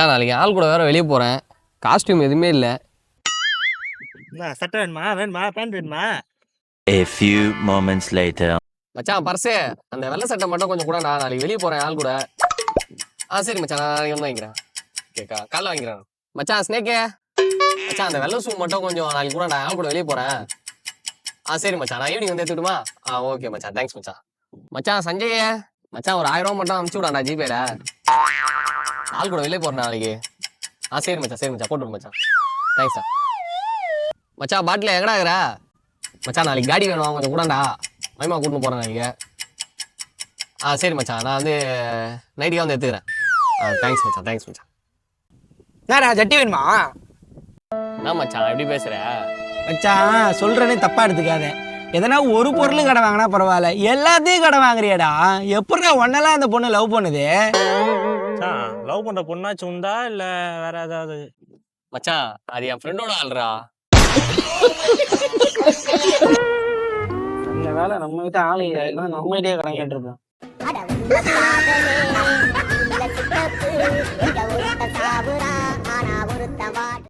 மச்சான் நாளைக்கு ஆள் கூட வேற வெளியே போகிறேன் காஸ்டியூம் எதுவுமே இல்லை. என்ன சட்டை வேணுமா? வேணுமா? பேண்ட் வேணுமா? A few moments later. மச்சான் பர்ஸு அந்த வெள்ளை சட்டை மட்டும் கொஞ்சம் கூட நான் நாளைக்கு வெளியே போகிறேன் ஆள் கூட. ஆ சரி மச்சான் நான் நாளைக்கு வந்து வாங்கிக்கிறேன். கேக்கா காலைல வாங்கிக்கிறேன். மச்சான் ஸ்னேக்கே மச்சான் அந்த வெள்ளை ஷூ மட்டும் கொஞ்சம் நாளைக்கு கூட நான் ஆள் கூட வெளியே போகிறேன் ஆ சரி மச்சான் நான் ஈவினிங் வந்து எடுத்துக்கிட்டுமா? ஆ ஓகே மச்சான் தேங்க்ஸ் மச்சான். மச்சான் சஞ்சய் மச்சான் ஒரு ஆயிரம் ரூபா மட்டும் அனுப்பிச்சு விடாண்டா ஜிபேல. ஆள் கூட வெளியே போகிறேன் நாளைக்கு. ஆ சரி மச்சான் சரி மச்சான் போட்டு மச்சான். தேங்க்ஸ் மச்சான் பாட்டில் எங்கடா இருக்கிற மச்சான் நாளைக்கு காடி வேணும் கொஞ்சம் கூடண்டா. மைமா கூட்டின்னு போகிறேன் நாளைக்கு. ஆ சரி மச்சான் நான் வந்து நைட்டுக்கே வந்து எடுத்துக்கிறேன். ஆ தேங்க்ஸ் மச்சான் தேங்க்ஸ் மச்சான். என்னடா ஜட்டி வேணுமா? என்ன மச்சான் எப்படி பேசுகிற மச்சான் சொல்றேனே தப்பா எடுத்துக்காத. எதனா ஒரு பொருளும் கடை வாங்கினா பரவாயில்ல. எல்லாத்தையும் கடை வாங்குறியடா. எப்படா ஒன்னெல்லாம் அந்த பொண்ணு லவ் பண்ணுது? லவ் பண்ற பொண்ணாச்சு உண்டா இல்ல வேற ஏதாவது? மச்சான் அது என் ஃப்ரெண்டோட ஆள்றா இந்த வேலை நம்ம கிட்ட ஆள் இல்லை. நம்ம கிட்டே கடன் கேட்டிருப்போம் ஆனா ஒரு